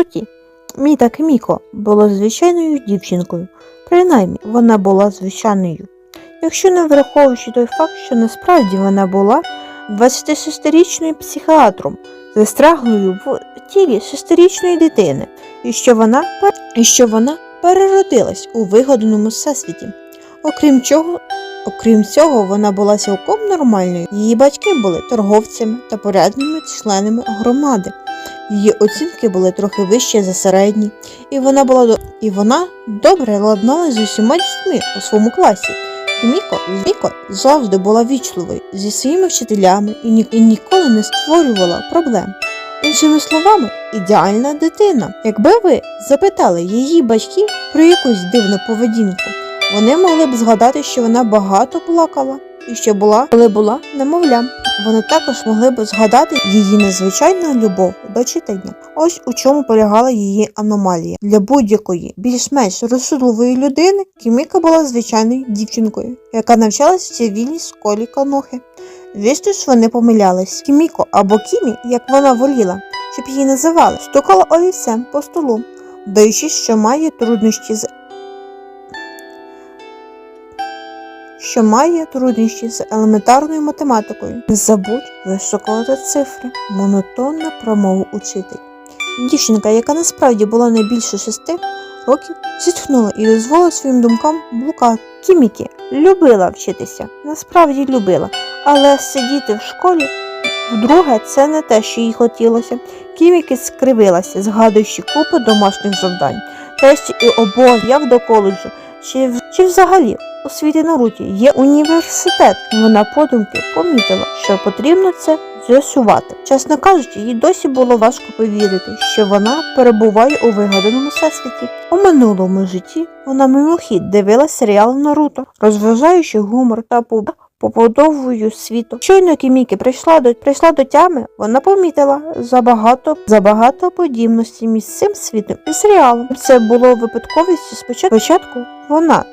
суті, Міта Кіміко була звичайною дівчинкою. Принаймні, вона була звичайною. Якщо не враховуючи той факт, що насправді вона була 26-річною психіатром, застряглою в тілі шестирічної дитини, і що вона, і що вона переродилась у вигаданому всесвіті. Окрім чого, окрім цього, вона була цілком нормальною. Її батьки були торговцями та порядними членами громади. Її оцінки були трохи вищі за середні, і вона була і вона добре ладнала з усіма дітьми у своєму класі. Міко, Міко завжди була вічливою зі своїми вчителями і, ні... і ніколи не створювала проблем. Іншими словами, ідеальна дитина. Якби ви запитали її батьків про якусь дивну поведінку, вони могли б згадати, що вона багато плакала і що була, коли була немовлям. Вони також могли б згадати її незвичайну любов до читання. Ось у чому полягала її аномалія. Для будь-якої більш-менш розсудливої людини Кіміка була звичайною дівчинкою, яка навчалась в цивільній школі Канохи. Звісно ж, вони помилялись. Кіміко або Кімі, як вона воліла, щоб її називали, стукала олівцем по столу, даючи, що має труднощі з що має труднощі з елементарною математикою. Не забудь вишукувати цифри, монотонно промовив учитель. Дівчинка, яка насправді була не більше шести років, зітхнула і дозволила своїм думкам блукати. Кімікі любила вчитися, насправді любила, але сидіти в школі вдруге це не те, що їй хотілося. Кімікі скривилася, згадуючи купу домашніх завдань, тестів і обов'язків до коледжу, чи, чи взагалі у світі Наруті є університет. Вона подумки помітила, що потрібно це з'ясувати. Чесно кажучи, їй досі було важко повірити, що вона перебуває у вигаданому всесвіті. У минулому житті вона мимохід дивилася серіал Наруто, розважаючи гумор та пуб. Побудовою світу. Щойно Кімікі прийшла до прийшла до тями, вона помітила забагато забагато подібності між цим світом і серіалом. Це було випадковістю спочатку. Спочатку вона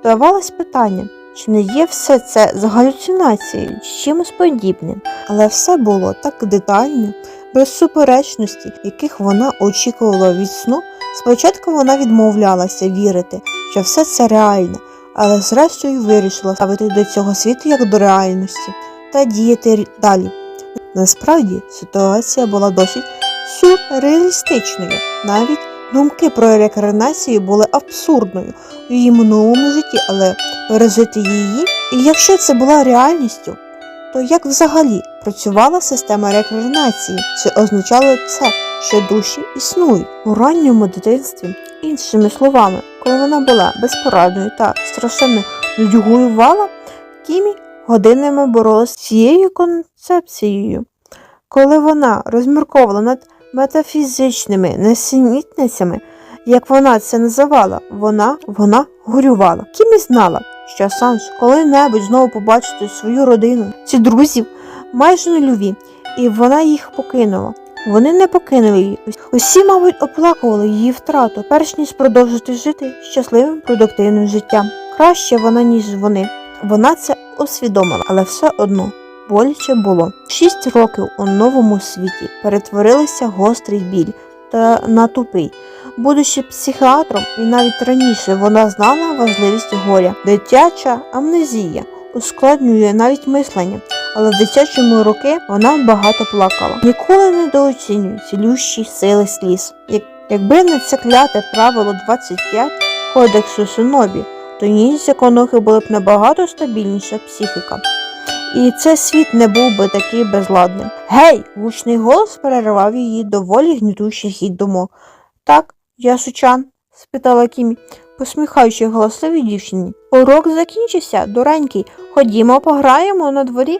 здавалось питанням, чи не є все це з галюцинацією чи чимось подібним, але все було так детально, без суперечності, яких вона очікувала від сну. Спочатку вона відмовлялася вірити, що все це реально, але зрештою вирішила ставити до цього світу як до реальності та діяти далі. Насправді ситуація була досить сюрреалістичною. Навіть думки про реінкарнацію були абсурдною в її минулому житті, але пережити її, і якщо це була реальністю, то як взагалі працювала система реінкарнації? Чи означало це, що душі існують у ранньому дитинстві? Іншими словами, коли вона була безпорадною та страшенно нудьгуювала, Кімі годинами боролася з цією концепцією. Коли вона розмірковувала над метафізичними несенітницями, як вона це називала, вона, вона горювала. Кімі знала, що Санж коли-небудь знову побачить свою родину, ці друзів майже нульові, і вона їх покинула. Вони не покинули її. Усі, мабуть, оплакували її втрату, перш ніж продовжити жити щасливим продуктивним життям. Краще вона, ніж вони. Вона це усвідомила, але все одно боляче було. Шість років у новому світі перетворилися гострий біль та на тупий. Будучи психіатром, і навіть раніше вона знала важливість горя. Дитяча амнезія ускладнює навіть мислення, але в дитячому роки вона багато плакала. Ніколи не недооцінюй цілющі сили сліз. Як, якби не це кляте правило 25 кодексу Синобі, то ніндзя конохи були б набагато стабільніша психіка. І цей світ не був би такий безладним. Гей! гучний голос перервав її доволі гнітущий хід думок. Так, я Сучан? спитала Кімі, посміхаючи голосливій дівчині. Урок закінчився, дуренький. Ходімо, пограємо на дворі.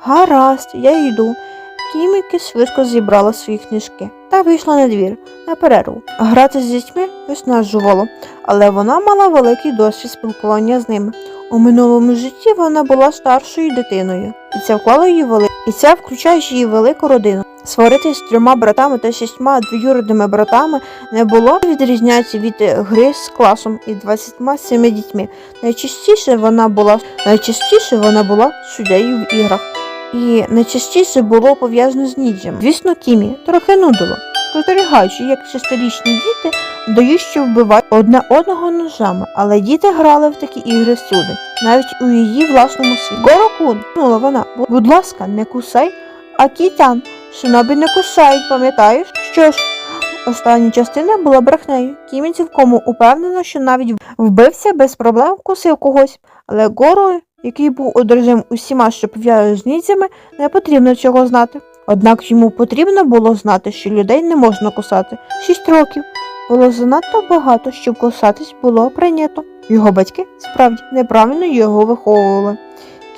Гаразд, я йду. Кіміки швидко зібрала свої книжки та вийшла на двір на перерву. Грати з дітьми виснажувало, але вона мала великий досвід спілкування з ними. У минулому житті вона була старшою дитиною, і це вклало її вели... і це включаючи її велику родину. Сваритись з трьома братами та шістьма двоюрідними братами не було відрізняється від е, гри з класом і 27 дітьми. Найчастіше вона була найчастіше вона була суддею в іграх. І найчастіше було пов'язано з ніджем. Звісно, Кімі трохи нудило, спостерігаючи, як шестирічні діти дають, що вбивають одне одного ножами, але діти грали в такі ігри всюди, навіть у її власному світі. Горокун, ну вона, будь ласка, не кусай, а кітян, шинобі не кусають, пам'ятаєш? Що ж, остання частина була брехнею. Кімі цілком упевнена, що навіть вбився без проблем вкусив когось, але Горо, який був одержим усіма, що пов'язані з ніндзями, не потрібно цього знати. Однак йому потрібно було знати, що людей не можна кусати. Шість років було занадто багато, щоб кусатись було прийнято. Його батьки справді неправильно його виховували.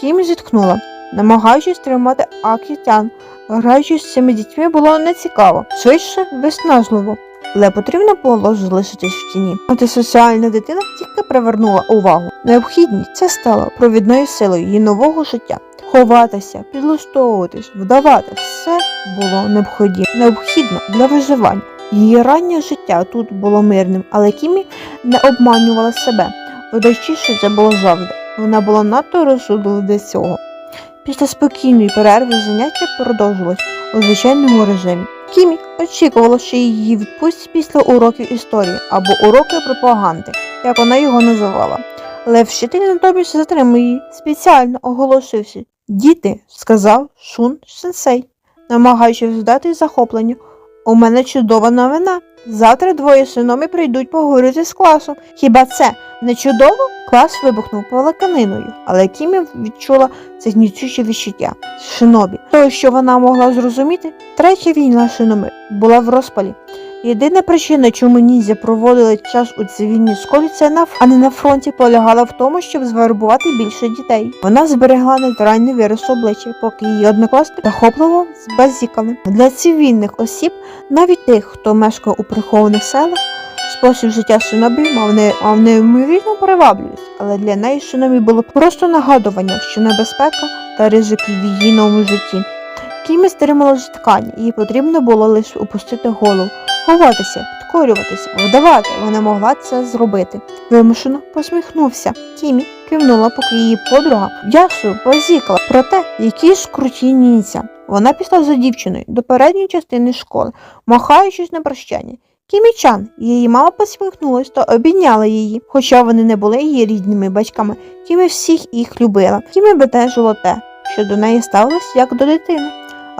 Кім зітхнула, намагаючись тримати Акітян. Граючись з цими дітьми було нецікаво, швидше виснажливо. Але потрібно було залишитись в тіні. Антисоціальна дитина тільки привернула увагу. Необхідність це стало провідною силою її нового життя. Ховатися, підлаштовуватись, вдавати все було необхідно, для виживання. Її раннє життя тут було мирним, але Кімі не обманювала себе, видаючи, це було завжди. Вона була надто розсудлива для цього. Після спокійної перерви заняття продовжилось у звичайному режимі. Кімі очікувала, що її відпустять після уроків історії або уроки пропаганди, як вона його називала. Але вчитель натомість затримав її, спеціально оголошивши. Діти, сказав Шун Сенсей, намагаючись здати захоплення. У мене чудова новина. Завтра двоє синоми прийдуть поговорити з класом. Хіба це не чудово? Клас вибухнув палаканиною, але Кімі відчула це гнітюче відчуття. Шинобі. Того, що вона могла зрозуміти, третя війна шиноми була в розпалі. Єдина причина, чому ніндзя проводили час у цивільній школі, це на, а не на фронті, полягала в тому, щоб звербувати більше дітей. Вона зберегла нейтральний вираз обличчя, поки її однокласники захопливо збазікали. Для цивільних осіб, навіть тих, хто мешкав у прихованих селах, спосіб життя шинобі мав, не, мав неймовірну привабливість, але для неї шинобі було просто нагадування, що небезпека та ризики в її новому житті. Кімі стримала житкання, їй потрібно було лише опустити голову, ховатися, підкорюватися, вдавати. Вона могла це зробити. Вимушено посміхнувся. Кімі кивнула, поки її подруга ясу позікала про те, які ж круті ніндзя. Вона пішла за дівчиною до передньої частини школи, махаючись на прощання. Кімі-чан, її мама посміхнулась та обійняла її, хоча вони не були її рідними батьками. Кімі всіх їх любила. Кімі бентежило те, що до неї ставилось як до дитини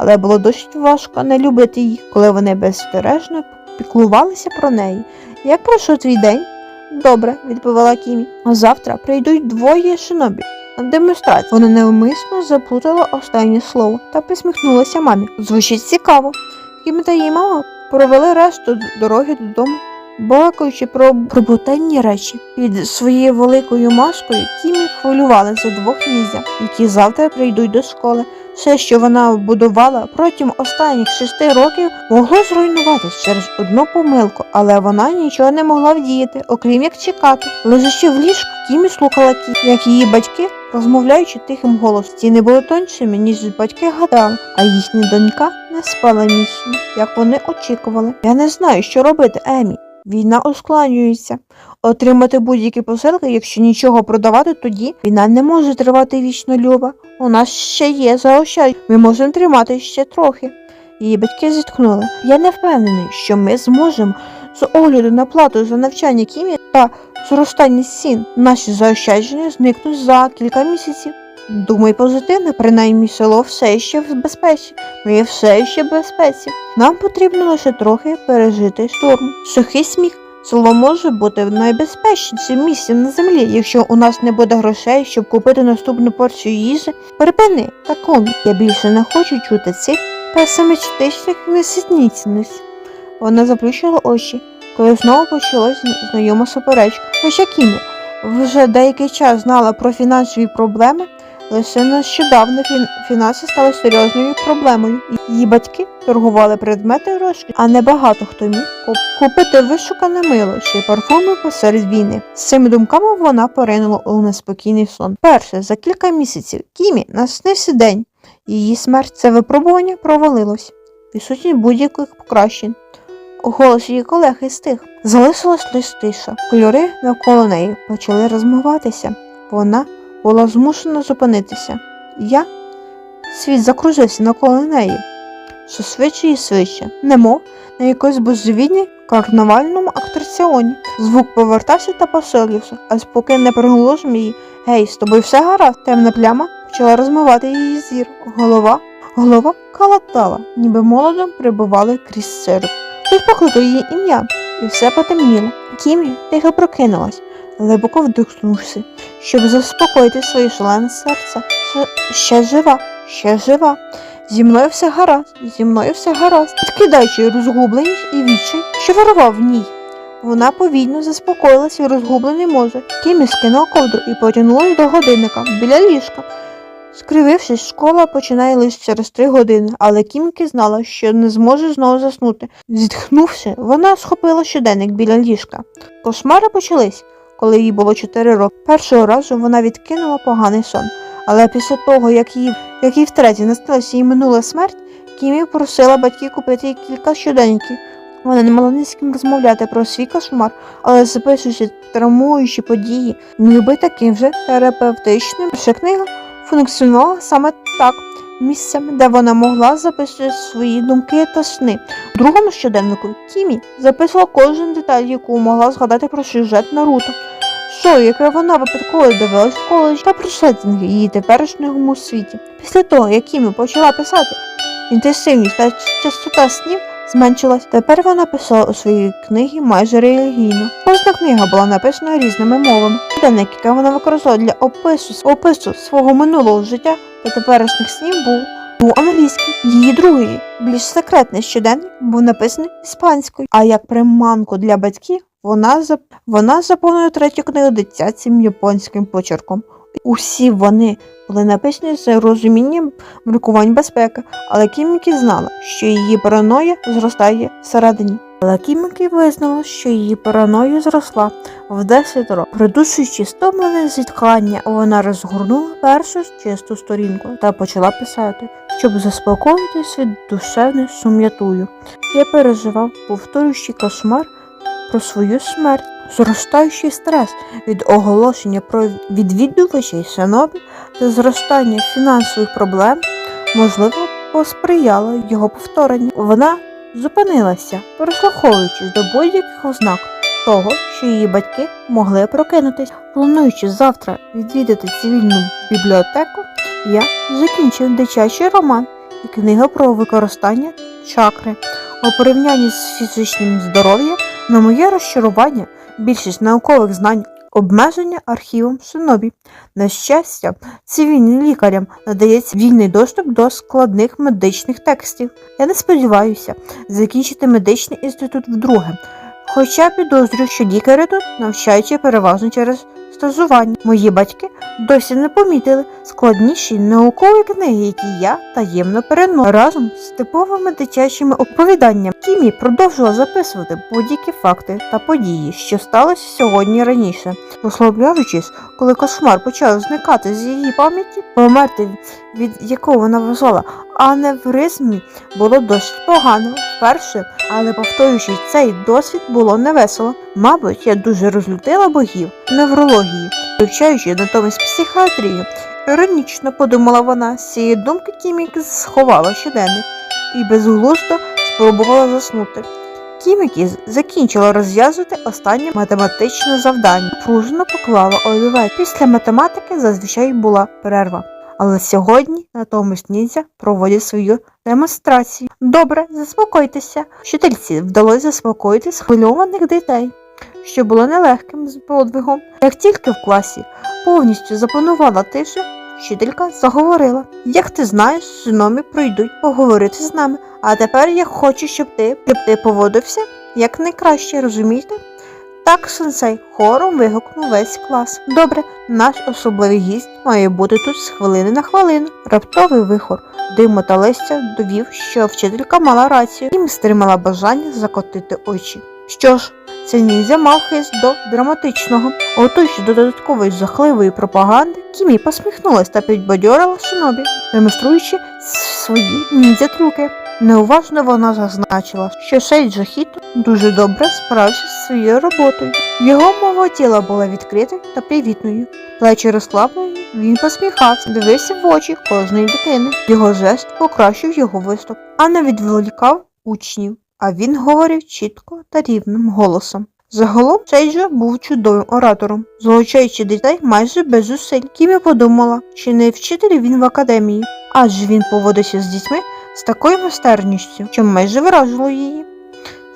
але було досить важко не любити їх, коли вони безстережно піклувалися про неї. Як пройшов твій день? Добре, відповіла Кімі. А завтра прийдуть двоє шинобі на демонстрацію. Вона невмисно заплутала останнє слово та посміхнулася мамі. Звучить цікаво. Кімі та її мама провели решту дороги додому, балакаючи про пробутенні речі. Під своєю великою маскою Кімі хвилювали за двох ніндзя, які завтра прийдуть до школи. Все, що вона будувала протягом останніх шести років, могло зруйнуватись через одну помилку, але вона нічого не могла вдіяти, окрім як чекати. Лежачи в ліжку, Кімі слухала кі, як її батьки, розмовляючи тихим голосом. Ці були тоншими, ніж батьки гадали, а їхня донька не спала міцно, як вони очікували. Я не знаю, що робити, Емі. Війна ускладнюється. Отримати будь-які посилки, якщо нічого продавати, тоді війна не може тривати вічно люба. У нас ще є заощадження. Ми можемо тримати ще трохи. Її батьки зітхнули. Я не впевнений, що ми зможемо з огляду на плату за навчання Кімі та зростання сін. Наші заощадження зникнуть за кілька місяців. Думай позитивно, принаймні село все ще в безпеці. Ми все ще в безпеці. Нам потрібно лише трохи пережити шторм. Сухий сміх. Село може бути найбезпечнішим місцем на землі, якщо у нас не буде грошей, щоб купити наступну порцію їжі. Припини, таком, я більше не хочу чути цих песимістичних несітніцниць. Вона заплющила очі, коли знову почалась знайома суперечка. Хоча Кімі вже деякий час знала про фінансові проблеми, лише нещодавно фін... фінанси стали серйозною проблемою. Її батьки торгували предмети розкоші, а не багато хто міг купити вишукане мило чи парфуми посеред війни. З цими думками вона поринула у неспокійний сон. Перше, за кілька місяців Кімі наснився день. Її смерть це випробування провалилось. Відсутність будь-яких покращень. Голос її колеги стих. Залишилась лише тиша. Кольори навколо неї почали розмиватися. Вона була змушена зупинитися. Я світ закружився навколо неї. все швидше і швидше, немов на якось божевільній карнавальному атракціоні. Звук повертався та посилився, аж поки не приголо змії. Гей, з тобою все гаразд, темна пляма почала розмивати її зір. Голова, голова калатала, ніби молодом прибували крізь сироп. Хтось покликав її ім'я, і все потемніло. Кімі тихо прокинулась, глибоко вдихнувши, щоб заспокоїти своє шалене серце. Ще, жива, ще жива. Зі мною все гаразд, зі мною все гаразд. Відкидаючи розгубленість і відчай, що вирував в ній. Вона повільно заспокоїлася і розгублений мозок. Кімі скинула ковдру і потягнулась до годинника біля ліжка. Скривившись, школа починає лише через три години, але Кімкі знала, що не зможе знову заснути. Зітхнувши, вона схопила щоденник біля ліжка. Кошмари почались, коли їй було чотири роки. Першого разу вона відкинула поганий сон. Але після того, як їй, як їй втретє насталася її минула смерть, Кімі просила батьків купити їй кілька щоденників. Вона не могла ні з ким розмовляти про свій кошмар, але записуючи травмуючі події, ніби таким же терапевтичним, що книга функціонувала саме так, місцем, де вона могла записувати свої думки та сни. У другому щоденнику Кімі записувала кожну деталь, яку могла згадати про сюжет Наруто. Шоу, яке вона випадково дивилась в коледжі та про її теперішньому світі. Після того, як Кімі почала писати, інтенсивність та частота снів зменшилась. Тепер вона писала у своїй книгі майже релігійно. Кожна книга була написана різними мовами. Щоденник, який вона використовувала для опису, опису свого минулого життя та теперішніх снів, був був англійський. Її другий, більш секретний щоденник був написаний іспанською. А як приманку для батьків вона зап... вона заповнила третю книгу дитячим японським почерком. Усі вони були написані з розумінням міркувань безпеки, але Кімікі знала, що її параноя зростає всередині. Але Кімікі визнала, що її параноя зросла в десятеро. Придушуючи стомлене зітхання, вона розгорнула першу чисту сторінку та почала писати, щоб заспокоїтись від душевної сум'ятую. Я переживав повторюючий кошмар про свою смерть, зростаючий стрес від оголошення про відвідувачей синобі та зростання фінансових проблем, можливо, посприяло його повторенню. Вона зупинилася, прислуховуючись до будь-яких ознак того, що її батьки могли прокинутись. Плануючи завтра відвідати цивільну бібліотеку, я закінчив дитячий роман і книга про використання чакри. У порівнянні з фізичним здоров'ям, на моє розчарування, більшість наукових знань обмеження архівом Шинобі. На щастя, цивільним лікарям надається вільний доступ до складних медичних текстів. Я не сподіваюся закінчити медичний інститут вдруге. Хоча підозрюю, що лікарі тут навчаються переважно через стажування. Мої батьки досі не помітили складніші наукові книги, які я таємно переношу разом з типовими дитячими оповіданнями. Кімі продовжила записувати будь-які факти та події, що сталося сьогодні раніше. Розслабляючись, коли кошмар почав зникати з її пам'яті, померти від якого вона вважала аневризмі, було досить погано вперше, але повторюючи цей досвід було невесело. Мабуть, я дуже розлютила богів неврології, вивчаючи натомість психіатрію. Іронічно подумала вона, з цієї думки Кімікі сховала щоденник і безглуздо спробувала заснути. Кімікі закінчила розв'язувати останнє математичне завдання. Пружно поклала олівець. Після математики зазвичай була перерва. Але сьогодні натомість ніндзя проводять свою демонстрацію. Добре, заспокойтеся. Вчительці вдалося заспокоїти схвильованих дітей, що було нелегким подвигом. Як тільки в класі повністю запанувала тиша, вчителька заговорила: Як ти знаєш, синомі прийдуть поговорити з нами, а тепер я хочу, щоб ти, щоб ти поводився як найкраще, розумієте? Так, сенсей, хором вигукнув весь клас. Добре, наш особливий гість має бути тут з хвилини на хвилину. Раптовий вихор диму та листя довів, що вчителька мала рацію і стримала бажання закотити очі. Що ж, цей ніндзя мав хист до драматичного. Готуючи до додаткової жахливої пропаганди, Кімі посміхнулась та підбадьорила шинобі, демонструючи свої ніндзя трюки. Неуважно вона зазначила, що Сейджо Хіто дуже добре справився зі своєю роботою. Його мова тіла була відкритою та привітною. Плечі розслаблені, він посміхався, дивився в очі кожної дитини. Його жест покращив його виступ, а не відволікав учнів. А він говорив чітко та рівним голосом. Загалом Сейджо був чудовим оратором, залучаючи дітей майже без зусиль. Кімі подумала, чи не вчитель він в академії, адже він поводився з дітьми з такою майстерністю, що майже виразило її.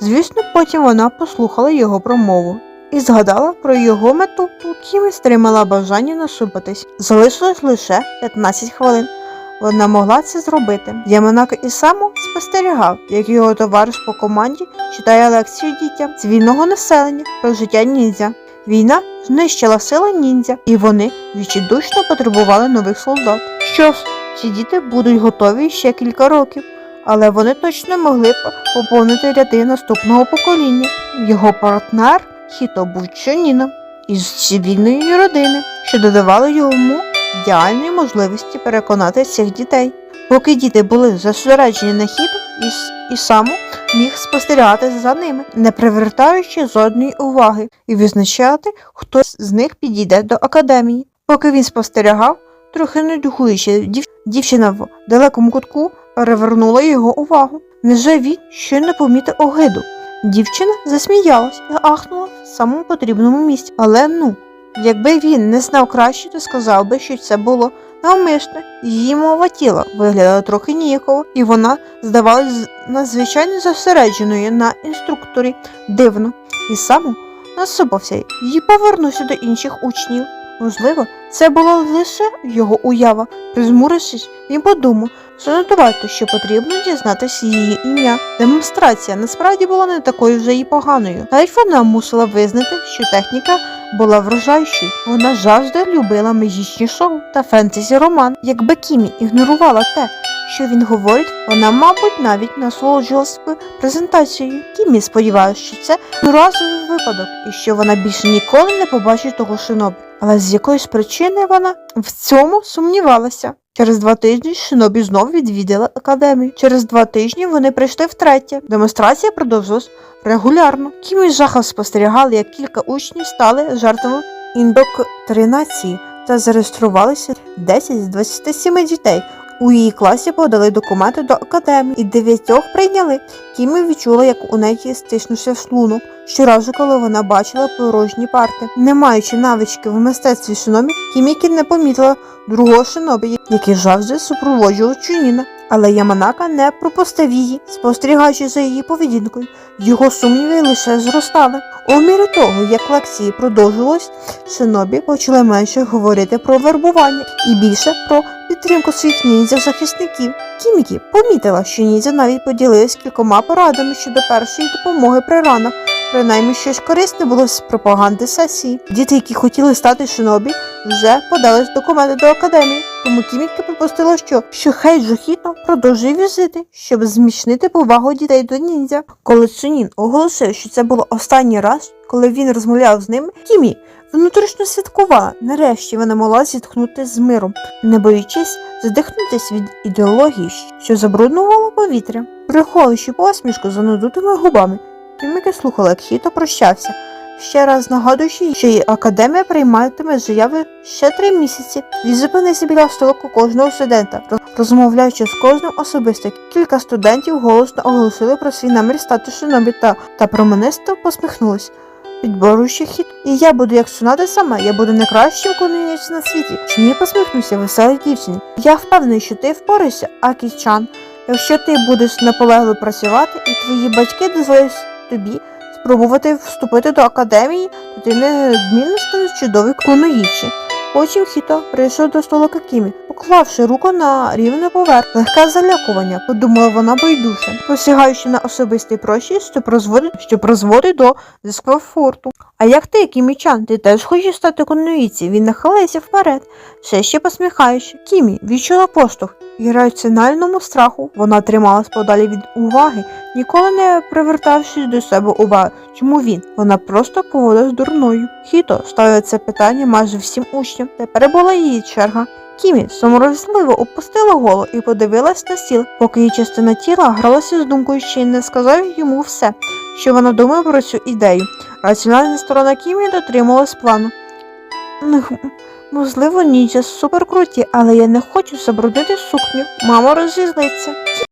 Звісно, потім вона послухала його промову і згадала про його мету. Кімі стримала бажання насупитись. Залишилось лише 15 хвилин. Вона могла це зробити. Яманака і само спостерігав, як його товариш по команді читає лекцію дітям цивільного населення про життя ніндзя. Війна знищила сили ніндзя, і вони відчайдушно потребували нових солдат. Що ж, ці діти будуть готові ще кілька років, але вони точно могли б поповнити ряди наступного покоління. Його партнер Хіто був чоніном із цивільної родини, що додавало йому ідеальні можливості переконати цих дітей. Поки діти були зосереджені на хіду, і, і само міг спостерігати за ними, не привертаючи жодної уваги, і визначати, хто з них підійде до академії. Поки він спостерігав, трохи нудьгуючи, дів... дівчина в далекому кутку перевернула його увагу. Невже він щойно помітив огиду? Дівчина засміялась і ахнула в самому потрібному місці. Але ну, якби він не знав краще, то сказав би, що це було навмисно. Її мова тіла виглядала трохи ніяково, і вона здавалась надзвичайно зосередженою на інструкторі дивно, і саме насупався і повернувся до інших учнів. Можливо, це була лише його уява. Призмурившись, він подумав, варто, що потрібно дізнатися її ім'я. Демонстрація насправді була не такою вже і поганою. Навіть вона мусила визнати, що техніка була вражаючою. Вона завжди любила магічні шоу та фентезі роман. Якби Кімі ігнорувала те, що він говорить, вона, мабуть, навіть насолоджувалась презентацією. Кімі сподівалася, що це разовий випадок і що вона більше ніколи не побачить того шинобі. Але з якоїсь причини вона в цьому сумнівалася. Через два тижні Шинобі знов відвідали академію. Через два тижні вони прийшли втретє. Демонстрація продовжилась регулярно. Кім з жахом спостерігали, як кілька учнів стали жертвами індоктринації та зареєструвалися 10 з 27 дітей. У її класі подали документи до академії і дев'ятьох прийняли. Кімі відчула, як у неї стиснувся шлунок. Щоразу, коли вона бачила порожні парти. Не маючи навички в мистецтві шинобі, Кімікі не помітила другого шинобі, який завжди супроводжував Чуніна. Але Яманака не пропустив її, спостерігаючи за її поведінкою. Його сумніви лише зростали. У мірі того, як лекції продовжувались, шинобі почали менше говорити про вербування і більше про підтримку своїх ніндзя-захисників. Кімікі помітила, що ніндзя навіть поділились кількома порадами щодо першої допомоги при ранах. Принаймні щось корисне було з пропаганди сесії. Діти, які хотіли стати шинобі, вже подали документи до академії. Тому Кімікі припустила, що, що Хейджо Хіто продовжує візити, щоб зміцнити повагу дітей до ніндзя. Коли Цунін оголосив, що це було останній раз, коли він розмовляв з ними, Кімі внутрішньо святкувала. Нарешті вона могла зітхнути з миром, не боючись задихнутися від ідеології, що забруднувала повітря, приховуючи посмішку за надутими губами. Кіміки слухала, як Хіто прощався, ще раз нагадуючи, що її академія прийматиме заяви ще три місяці. Він зупинився біля столику кожного студента, роз- розмовляючи з кожним особисто. Кілька студентів голосно оголосили про свій намір стати шинобі та, променисто посміхнулись. Підборуючи хід, і я буду як Цунаде сама, я буду найкращим конець на світі. Чи не посміхнуся веселій дівчині? Я впевнений, що ти впораєшся, Акі-чан. Якщо ти будеш наполегливо працювати, і твої батьки дозволять тобі спробувати вступити до академії, ти неодмінно станеш чудовий. Потім Хіто прийшов до столика Кімі, поклавши руку на рівне поверх. Легке залякування, подумала вона байдуже, посягаючи на особистий простір, що призводить, що призводить до дискомфорту. А як ти, Кімічан, ти теж хочеш стати конуїці? Він нахилився вперед, все ще посміхаючи. Кімі відчула поштовх. І раціональному страху вона трималась подалі від уваги, ніколи не привертавшись до себе уваги. Чому він? Вона просто поводилась дурною. Хіто ставив це питання майже всім учням. Тепер була її черга. Кімі сором'язливо опустила голову і подивилась на стіл, поки її частина тіла гралася з думкою, що й не сказав йому все, що вона думає про цю ідею. Раціональна сторона Кімі дотрималась плану. «Ну, Можливо, ніндзя суперкруті, але я не хочу забруднити сукню. Мама розізлиться.